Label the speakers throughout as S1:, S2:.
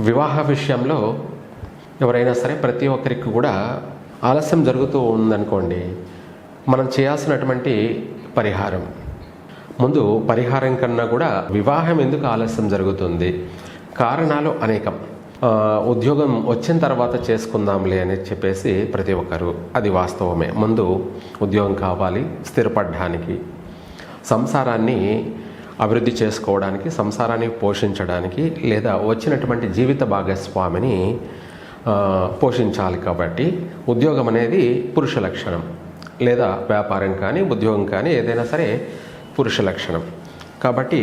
S1: వివాహ విషయంలో ఎవరైనా సరే ప్రతి ఒక్కరికి కూడా ఆలస్యం జరుగుతూ ఉందనుకోండి మనం చేయాల్సినటువంటి పరిహారం. ముందు పరిహారం కన్నా కూడా వివాహం ఎందుకు ఆలస్యం జరుగుతుంది? కారణాలు అనేకం. ఉద్యోగం వచ్చిన తర్వాత చేసుకుందాంలే అని చెప్పేసి ప్రతి ఒక్కరు అది వాస్తవమే. ముందు ఉద్యోగం కావాలి స్థిరపడడానికి. సంసారాన్ని అభివృద్ధి చేసుకోవడానికి సంసారాన్ని పోషించడానికి లేదా వచ్చినటువంటి జీవిత భాగస్వామిని పోషించాలి కాబట్టి ఉద్యోగం అనేది పురుష లక్షణం లేదా వ్యాపారం కానీ ఉద్యోగం కానీ ఏదైనా సరే పురుష లక్షణం. కాబట్టి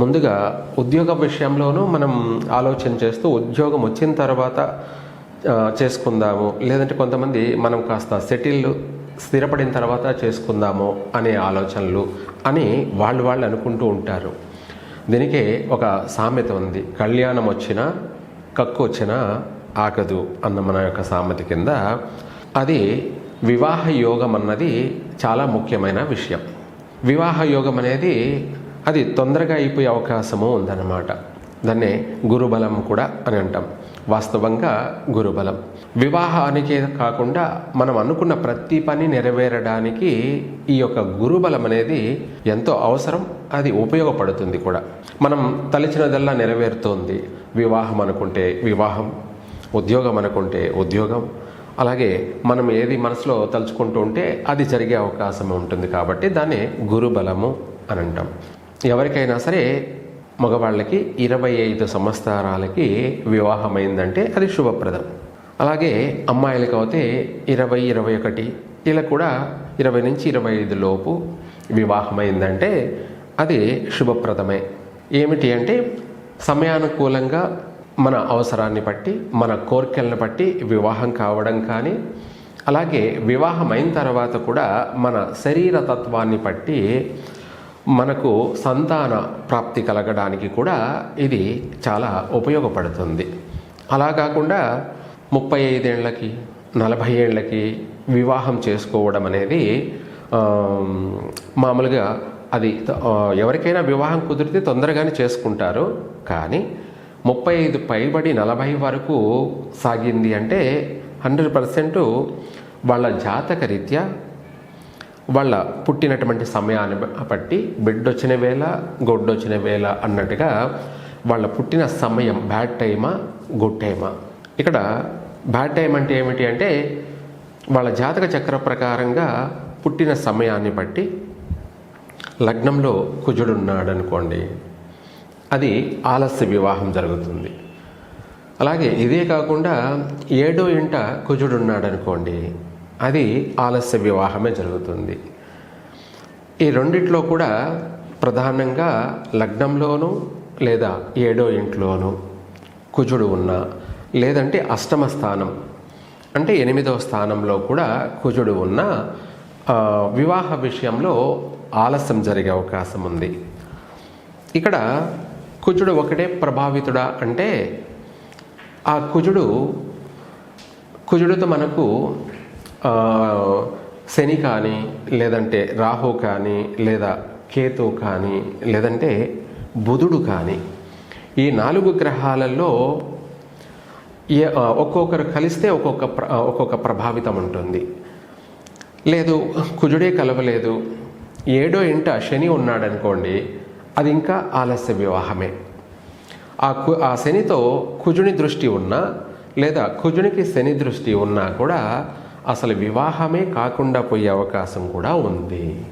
S1: ముందుగా ఉద్యోగ విషయంలోనూ మనం ఆలోచన చేస్తూ ఉద్యోగం వచ్చిన తర్వాత చేసుకుందాము. లేదంటే కొంతమంది మనం కాస్త సెటిల్ స్థిరపడిన తర్వాత చేసుకుందాము అనే ఆలోచనలు అని వాళ్ళు వాళ్ళు అనుకుంటూ ఉంటారు. దీనికే ఒక సామెత ఉంది. కళ్యాణం వచ్చినా కక్కు వచ్చినా ఆగదు అన్న మన యొక్క సామెత కింద. అది వివాహ యోగం అన్నది చాలా ముఖ్యమైన విషయం. వివాహ యోగం అనేది అది తొందరగా అయిపోయే అవకాశము ఉందన్నమాట. దాన్నే గురుబలం కూడా అని అంటాం. వాస్తవంగా గురుబలం. వివాహానికే కాకుండా మనం అనుకున్న ప్రతి పని నెరవేరడానికి ఈ యొక్క గురుబలం అనేది ఎంతో అవసరం అది ఉపయోగపడుతుంది కూడా. మనం తలిచినదల్లా నెరవేరుతోంది. వివాహం అనుకుంటే వివాహం ఉద్యోగం అనుకుంటే ఉద్యోగం. అలాగే మనం ఏది మనసులో తలుచుకుంటూ ఉంటే అది జరిగే అవకాశం ఉంటుంది కాబట్టి దాన్ని గురుబలము అని అంటాం. ఎవరికైనా సరే మగవాళ్ళకి ఇరవై ఐదు సంవత్సరాలకి వివాహమైందంటే అది శుభప్రదం. అలాగే అమ్మాయిలకి అయితే ఇరవై ఇరవై ఒకటి ఇలా కూడా ఇరవై నుంచి ఇరవై ఐదు లోపు వివాహమైందంటే అది శుభప్రదమే. ఏమిటి అంటే సమయానుకూలంగా మన అవసరాన్ని బట్టి మన కోరికలను బట్టి వివాహం కావడం కానీ అలాగే వివాహం అయిన తర్వాత కూడా మన శరీర తత్వాన్ని బట్టి మనకు సంతాన ప్రాప్తి కలగడానికి కూడా ఇది చాలా ఉపయోగపడుతుంది. అలా కాకుండా ముప్పై ఐదేళ్ళకి నలభై ఏళ్ళకి వివాహం చేసుకోవడం అనేది మామూలుగా అది ఎవరికైనా వివాహం కుదిరితే తొందరగానే చేసుకుంటారు. కానీ ముప్పై ఐదు పైబడి నలభై వరకు సాగింది అంటే హండ్రెడ్ పర్సెంట్ వాళ్ళ జాతక రీత్యా వాళ్ళ పుట్టినటువంటి సమయాన్ని బట్టి బిడ్డొచ్చిన వేళ గొడ్డొచ్చిన వేళ అన్నట్టుగా వాళ్ళ పుట్టిన సమయం బ్యాడ్ టైమా గుడ్ టైమా ఇక్కడ బ్యాడ్ టైం అంటే ఏమిటి అంటే వాళ్ళ జాతక చక్ర ప్రకారంగా పుట్టిన సమయాన్ని బట్టి లగ్నంలో కుజుడున్నాడు అనుకోండి అది ఆలస్య వివాహం జరుగుతుంది. అలాగే ఇదే కాకుండా ఏడో ఇంట కుజుడున్నాడు అనుకోండి అది ఆలస్య వివాహమే జరుగుతుంది. ఈ రెండిట్లో కూడా ప్రధానంగా లగ్నంలోనూ లేదా ఏడో ఇంట్లోనూ కుజుడు ఉన్న లేదంటే అష్టమ స్థానం అంటే ఎనిమిదవ స్థానంలో కూడా కుజుడు ఉన్న వివాహ విషయంలో ఆలస్యం జరిగే అవకాశం ఉంది. ఇక్కడ కుజుడు ఒకటే ప్రభావితుడా అంటే ఆ కుజుడు కుజుడితో మనకు శని కానీ లేదంటే రాహు కానీ లేదా కేతు కానీ లేదంటే బుధుడు కానీ ఈ నాలుగు గ్రహాలలో ఏ ఒక్కొక్కరు కలిస్తే ఒక్కొక్క ఒక్కొక్క ప్రభావితం ఉంటుంది. లేదు కుజుడే కలవలేదు. ఏడో ఇంట శని ఉన్నాడనుకోండి అది ఇంకా ఆలస్య వివాహమే. ఆ కు ఆ శనితో కుజుని దృష్టి ఉన్నా లేదా కుజునికి శని దృష్టి ఉన్నా కూడా అసలు వివాహమే కాకుండా పోయే అవకాశం కూడా ఉంది.